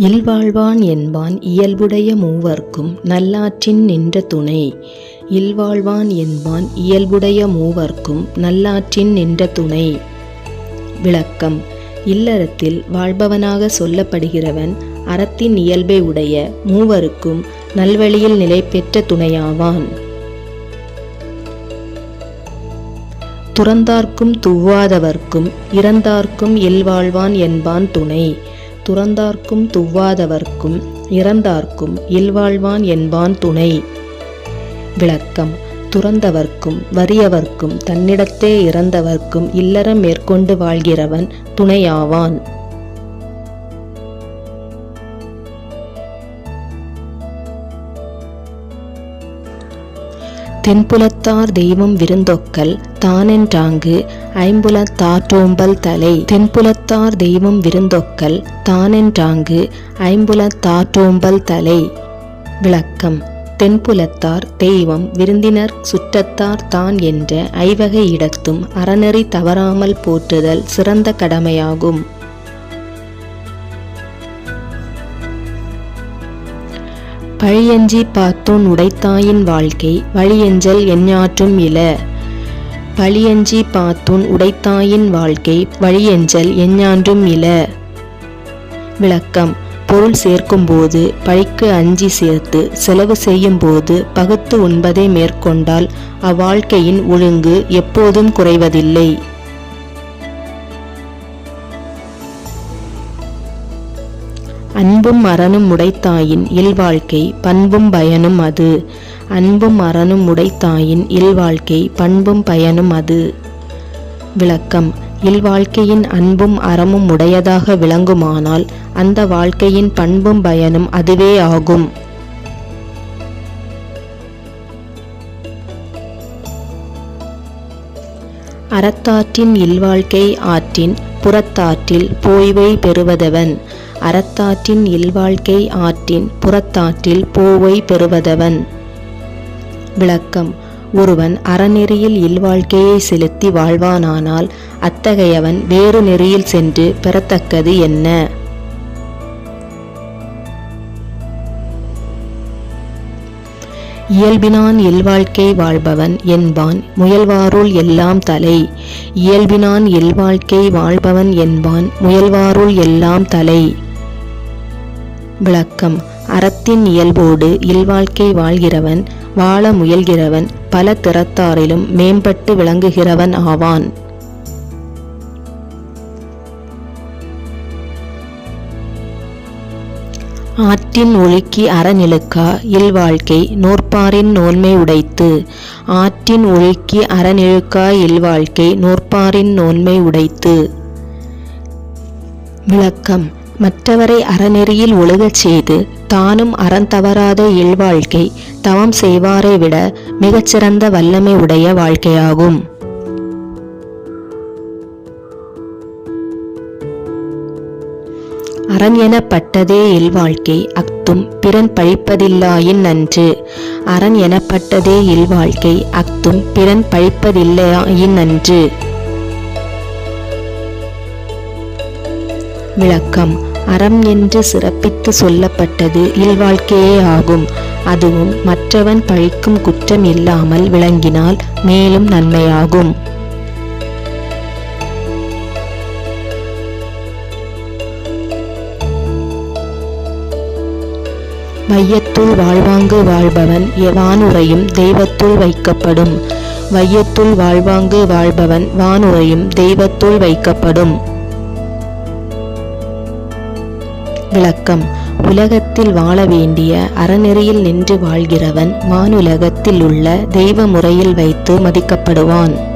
இல்வாழ்வான் என்பான் இயல்புடைய மூவர்க்கும் நல்லாற்றின் நின்ற துணை. இல்வாழ்வான் என்பான் இயல்புடைய மூவர்க்கும் நல்லாற்றின் நின்ற துணை. விளக்கம். இல்லறத்தில் வாழ்பவனாக சொல்லப்படுகிறவன் அறத்தின் இயல்பை உடைய மூவருக்கும் நல்வழியில் நிலை பெற்ற துணையாவான். துறந்தார்க்கும் துவாதவர்க்கும் இறந்தார்க்கும் இல்வாழ்வான் என்பான் துணை. துறந்தார்க்கும் துவ்வாதவர்க்கும் இறந்தார்க்கும் இல்வாழ்வான் என்பான் துணை. விளக்கம். துறந்தவர்க்கும் வறியவர்க்கும் தன்னிடத்தே இறந்தவர்க்கும் இல்லறம் மேற்கொண்டு வாழ்கிறவன் துணையாவான். தென்புலத்தார் தெய்வம் விருந்தொக்கல் தானென்றாங்கு ஐம்புலத்தாற்றோம்பல் தலை. தென்புலத்தார் தெய்வம் விருந்தொக்கல் தானென்றாங்கு ஐம்புலத்தாற்றோம்பல் தலை. விளக்கம். தென்புலத்தார் தெய்வம் விருந்தினர் சுற்றத்தார் தான் என்ற ஐவகை இடத்தும் அறநெறி தவறாமல் போற்றுதல் சிறந்த கடமையாகும். பழியஞ்சி பார்த்தோன் உடைத்தாயின் வாழ்க்கை வழியஞ்சல் எஞ்ஞாற்றும் இல. பழியஞ்சி பார்த்தோன் உடைத்தாயின் வாழ்க்கை வழியஞ்சல் எஞ்ஞான்றும் இல. விளக்கம். பொருள் சேர்க்கும்போது பழிக்கு அஞ்சி சேர்த்து செலவு செய்யும்போது பகுத்து உண்பதை மேற்கொண்டால் அவ்வாழ்க்கையின் ஒழுங்கு எப்போதும் குறைவதில்லை. அன்பும் அறனும் உடைத்தாயின் இல்வாழ்க்கை பண்பும் பயனும் அது. அன்பும் அறனும் உடைத்தாயின் இல்வாழ்க்கை பண்பும் பயனும் அது. விளக்கம். இல்வாழ்க்கையின் அன்பும் அறமும் உடையதாக விளங்குமானால் அந்த வாழ்க்கையின் பண்பும் பயனும் அதுவே ஆகும். அறத்தாற்றின் இல்வாழ்க்கை ஆற்றின் புறத்தாற்றில் போய்வை பெறுவதவன். அறத்தாற்றின் இல்வாழ்க்கை ஆற்றின் புறத்தாற்றில் போவை பெறுவதவன். விளக்கம். ஒருவன் அறநெறியில் இல்வாழ்க்கையை செலுத்தி வாழ்வானானால் அத்தகையவன் வேறு நெறியில் சென்று பெறத்தக்கது என்ன? இயல்பினான் இல்வாழ்க்கை வாழ்பவன் என்பான் முயல்வாருள் எல்லாம் தலை. இயல்பினான் இல்வாழ்க்கை வாழ்பவன் என்பான் முயல்வாருள் எல்லாம் தலை. விளக்கம். அறத்தின் இயல்போடு இல்வாழ்க்கை வாழ்கிறவன் வாழ முயல்கிறவன் பல திறத்தாரிலும் மேம்பட்டு விளங்குகிறவன் ஆவான். ஆற்றின் ஒழுக்கி அறநிழுக்கா இல்வாழ்க்கை நோற்பாரின் நோன்மை உடைத்து. ஆற்றின் ஒழுக்கி அறநிழுக்கா இல்வாழ்க்கை நோற்பாரின் நோன்மை உடைத்து. விளக்கம். மற்றவரை அறநெறியில் ஒழுகச் செய்து தானும் அறந்தவராத இல்வாழ்க்கை தவம் செய்வாரை விட மிகச்சிறந்த வல்லமை உடைய வாழ்க்கையாகும். அறம் எனப்பட்டதே இல்வாழ்க்கை அக்தும் பிறன் பழிப்பதில்லாயின் நன்று. அறம் எனப்பட்டதே இல்வாழ்க்கை அக்தும் பிறன் பழிப்பதில்லாயின் நன்று. விளக்கம். அறம் என்று சிறப்பித்து சொல்லப்பட்டது இல்வாழ்க்கையே ஆகும். அதுவும் மற்றவன் பழிக்கும் குற்றம் இல்லாமல் விளங்கினால் மேலும் நன்மையாகும். வையத்துள் வாழ்வாங்கு வாழ்பவன் வானுரையும் தெய்வத்துள் வைக்கப்படும். வையத்துள் வாழ்வாங்கு வாழ்பவன் வானுரையும் தெய்வத்துள் வைக்கப்படும். விளக்கம். உலகத்தில் வாழ வேண்டிய அறநெறியில் நின்று வாழ்கிறவன் மானுலகத்தில் உள்ள தெய்வ முறையில் வைத்து மதிக்கப்படுவான்.